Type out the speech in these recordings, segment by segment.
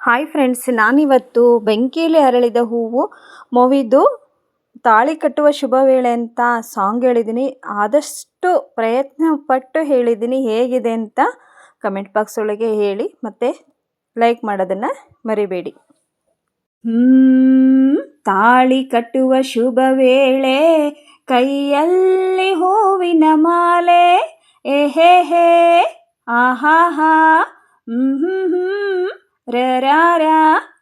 Hi friends ನಾನಿವತ್ತು ಬೆಂಕಿಯಲ್ಲಿ ಅರಳಿದ ಹೂವು ಮೊವಿದು ತಾಳಿ ಕಟ್ಟುವ ಶುಭ ವೇಳೆ ಅಂತ ಸಾಂಗ್ ಹೇಳಿದ್ದೀನಿ. ಆದಷ್ಟು ಪ್ರಯತ್ನ ಪಟ್ಟು ಹೇಳಿದ್ದೀನಿ. ಹೇಗಿದೆ ಅಂತ ಕಮೆಂಟ್ ಬಾಕ್ಸ್ ಒಳಗೆ ಹೇಳಿ ಮತ್ತು ಲೈಕ್ ಮಾಡೋದನ್ನು ಮರಿಬೇಡಿ. ತಾಳಿ ಕಟ್ಟುವ ಶುಭ ವೇಳೆ ಕೈಯಲ್ಲಿ ಹೂವಿನ ಮಾಲೆ. ಏಹೇ ಹೇ ಆಹಾಹಾ ಹ್ಮ್ ಹ್ಮ್ ಹ್ಮ್. ರರಾರ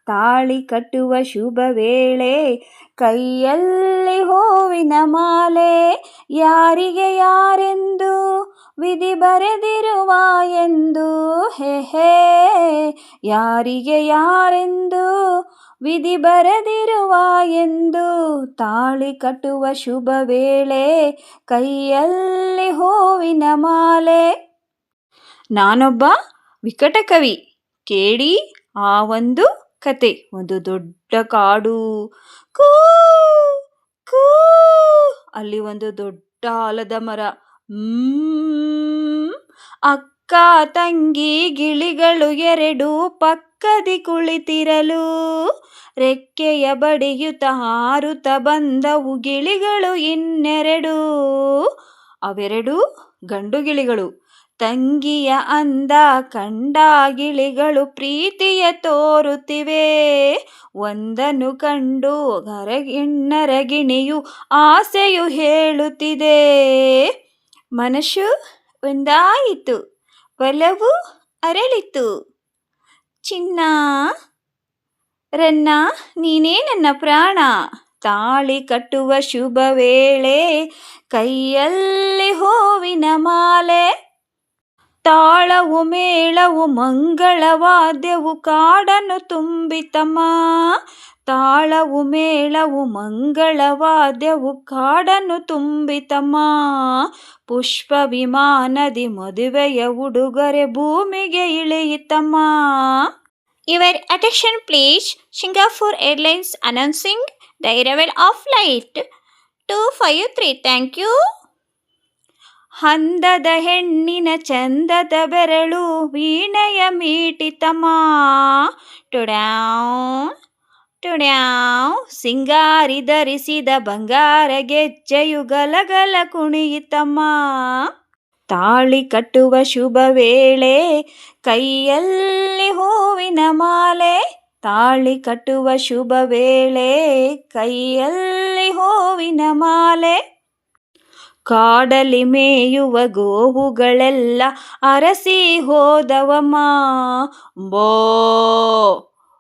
ತಾಳಿ ಕಟ್ಟುವ ಶುಭ ವೇಳೆ, ಕೈಯಲ್ಲಿ ಹೂವಿನ ಮಾಲೆ, ಯಾರಿಗೆ ಯಾರೆಂದು ವಿಧಿ ಬರೆದಿರುವ ಎಂದು, ಹೇ ಹೇ, ಯಾರಿಗೆ ಯಾರೆಂದು ವಿಧಿ ಬರೆದಿರುವ ಎಂದು, ತಾಳಿ ಕಟ್ಟುವ ಶುಭ ವೇಳೆ, ಕೈಯಲ್ಲಿ ಹೂವಿನ ಮಾಲೆ. ನಾನೊಬ್ಬ ವಿಕಟ ಕವಿ. ಕೇಳಿ ಆ ಒಂದು ಕತೆ. ಒಂದು ದೊಡ್ಡ ಕಾಡು. ಕೂ ಕೂ, ಅಲ್ಲಿ ಒಂದು ದೊಡ್ಡ ಆಲದ ಮರ. ಅಕ್ಕ ತಂಗಿ ಗಿಳಿಗಳು ಎರಡು ಪಕ್ಕದಿ ಕುಳಿತಿರಲು. ರೆಕ್ಕೆಯ ಬಡಿಯುತ ಹಾರುತ ಬಂದವು ಗಿಳಿಗಳು ಇನ್ನೆರಡು. ಅವೆರಡು ಗಂಡು ಗಿಳಿಗಳು. ತಂಗಿಯ ಅಂದ ಕಂಡ ಗಿಳಿಗಳು ಪ್ರೀತಿಯ ತೋರುತ್ತಿವೆ. ಒಂದನ್ನು ಕಂಡು ಹೊರಗಿಣ್ಣರಗಿಣಿಯು ಆಸೆಯು ಹೇಳುತ್ತಿದೆ. ಮನಸ್ಸು ಒಂದಾಯಿತು, ಒಲವು ಅರಳಿತು. ಚಿನ್ನ, ರನ್ನ, ನೀನೇ ನನ್ನ ಪ್ರಾಣ. ತಾಳಿ ಕಟ್ಟುವ ಶುಭ ವೇಳೆ ಕೈಯಲ್ಲಿ ಹೂವಿನ ಮಾಲೆ ತಾಳವು ಮೇಳವು ಮಂಗಳವಾದ್ಯವು ಕಾಡನ್ನು ತುಂಬಿತಮ್ಮ. ತಾಳವು ಮೇಳವು ಮಂಗಳವಾದ್ಯವು ಕಾಡನ್ನು ತುಂಬಿತಮ್ಮ. ಪುಷ್ಪ ವಿಮಾನದಿ ಮದುವೆಯ ಉಡುಗೊರೆ ಭೂಮಿಗೆ ಇಳಿಯಿತಮ್ಮ. Your attention please Singapore airlines announcing the of flight two five three thank you ಹಂದದ ಹೆಣ್ಣಿನ ಚಂದದ ಬೆರಳು ವೀಣೆಯ ಮೀಟಿತಮ ಟುಡ್ಯಾವ್ ಟುಡ್ಯಾವ್, ಸಿಂಗಾರಿ ಧರಿಸಿದ ಬಂಗಾರ ಗೆಜ್ಜೆಯು ಗಲಗಲ ಕುಣಿಯಿತಮ್ಮ ತಾಳಿ ಕಟ್ಟುವ ಶುಭ ವೇಳೆ ಕೈಯಲ್ಲಿ ಹೂವಿನ ಮಾಲೆ. ತಾಳಿ ಕಟ್ಟುವ ಶುಭ ವೇಳೆ ಕೈಯಲ್ಲಿ ಹೂವಿನ ಮಾಲೆ. ಕಾಡಲಿ ಮೇಯುವ ಗೋವುಗಳೆಲ್ಲ ಅರಸಿ ಹೋದವಮ್ಮ. ಬೋ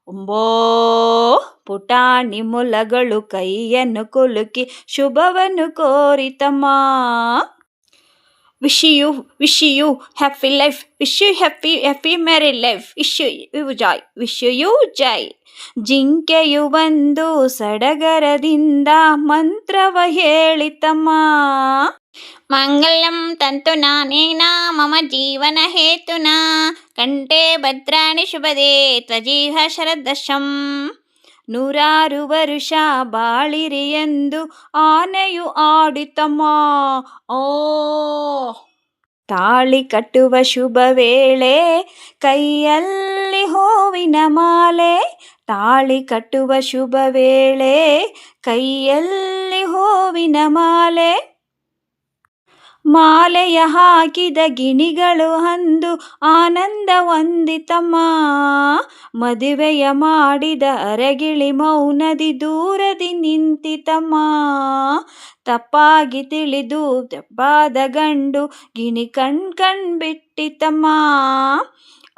ಬೋ ಪುಟಾಣಿ ಮುಲಗಳು ಕೈಯನ್ನು ಕುಲುಕಿ ಶುಭವನ್ನು ಕೋರಿತಮ್ಮ. wish you wish you happy life wish you happy happy marry life wish you joy wish you joy ಜಿಂಕೆಯು ಬಂದು ಸಡಗರದಿಂದ ಮಂತ್ರವ ಹೇಳಿತಮ್ಮ ಮಂಗಲಂ ತಂತು ನಾನೇನ ಮಮ ಜೀವನ ಹೇತುನ ಕಂಠೆ ಭದ್ರಾಣಿ ಶುಭದೇ ತ್ವಜೀಹ ಶರದಶಂ ನೂರಾರು ವರುಷ ಬಾಳಿರಿ ಎಂದು ಆನೆಯು ಆಡಿತಮ್ಮ. ಓ! ತಾಳಿ ಕಟ್ಟುವ ಶುಭ ವೇಳೆ ಕೈಯಲ್ಲಿ ಹೂವಿನ ಮಾಲೆ. ತಾಳಿ ಕಟ್ಟುವ ಶುಭ ವೇಳೆ ಕೈಯಲ್ಲಿ ಹೂವಿನ ಮಾಲೆ. ಮಾಲೆಯ ಹಾಕಿದ ಗಿಣಿಗಳು ಅಂದು ಆನಂದ ಹೊಂದಿತಮ್ಮ ಮದುವೆಯ ಮಾಡಿದ ಅರಗಿಳಿ ಮೌನದಿ ದೂರದಿ ನಿಂತಿತಮ್ಮ. ತಪ್ಪಾಗಿ ತಿಳಿದು ತಪ್ಪಾದ ಗಂಡು ಗಿಣಿ ಕಣ್ ಕಣ್ ಬಿಟ್ಟಿತಮ್ಮ.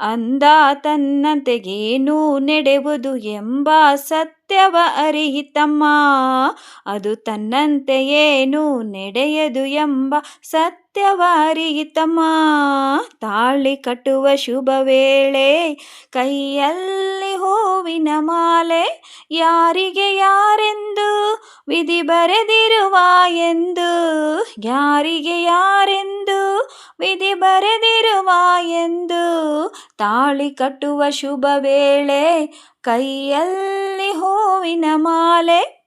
ಅಂದ ತನ್ನಂತೆಗೇನೂ ನೆಡೆವುದು ಎಂಬ ಸತ್ಯವ ಅರಿಹಿತಮ್ಮ. ಅದು ತನ್ನಂತೆ ಏನು ನಡೆಯದು ಎಂಬ ಸತ್ಯವ ಅರಿಹಿತಮ್ಮ ತಾಳಿ ಕಟ್ಟುವ ಶುಭ ವೇಳೆ ಕೈಯಲ್ಲಿ ಹೂವಿನ ಮಾಲೆ ಯಾರಿಗೆ ಯಾರೆಂದು, ವಿಧಿ ಬರೆದಿರುವ ಎಂದು, ಯಾರಿಗೆ ಯಾರೆಂದು, ವಿಧಿ ಬರೆದಿರುವ ಎಂದು, ತಾಳಿ ಕಟ್ಟುವ ಶುಭ ವೇಳೆ ಕೈಯಲ್ಲಿ ಹೂವಿನ ಮಾಲೆ